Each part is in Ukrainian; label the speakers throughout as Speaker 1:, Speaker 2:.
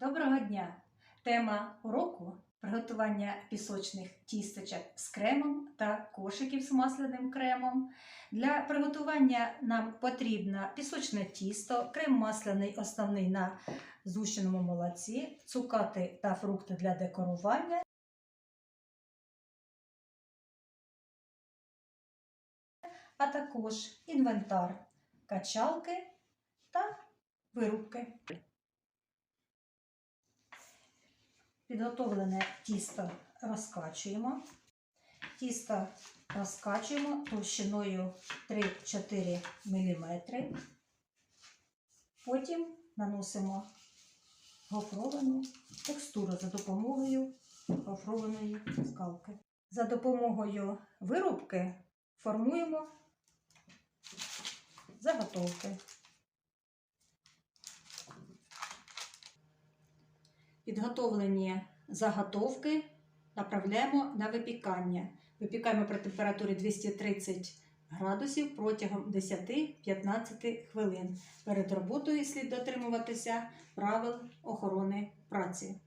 Speaker 1: Доброго дня! Тема уроку приготування пісочних тістечок з кремом та кошиків з масляним кремом. Для приготування нам потрібно пісочне тісто, крем масляний основний на згущеному молоці, цукати та фрукти для декорування. А також інвентар, качалки та вирубки. Підготовлене тісто розкачуємо. Тісто розкачуємо товщиною 3-4 мм. Потім наносимо гофровану текстуру за допомогою гофрованої скалки. За допомогою вирубки формуємо заготовки. Підготовлені заготовки направляємо на випікання. Випікаємо при температурі 230 градусів протягом 10-15 хвилин. Перед роботою слід дотримуватися правил охорони праці.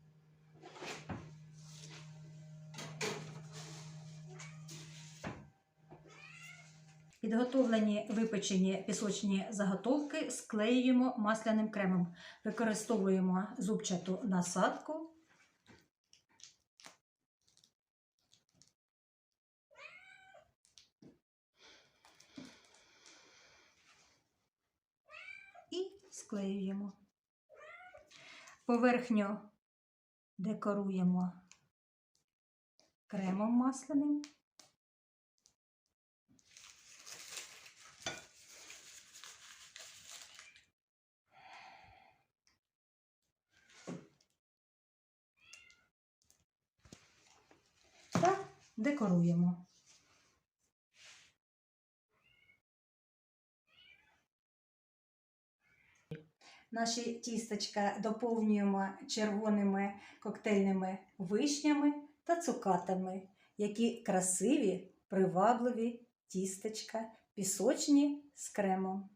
Speaker 1: Підготовлені випечені пісочні заготовки склеюємо масляним кремом. Використовуємо зубчату насадку. І склеюємо. Поверхню декоруємо кремом масляним. та декоруємо. Наші тістечка доповнюємо червоними коктейльними вишнями та цукатами, які красиві, привабливі тістечка, пісочні з кремом.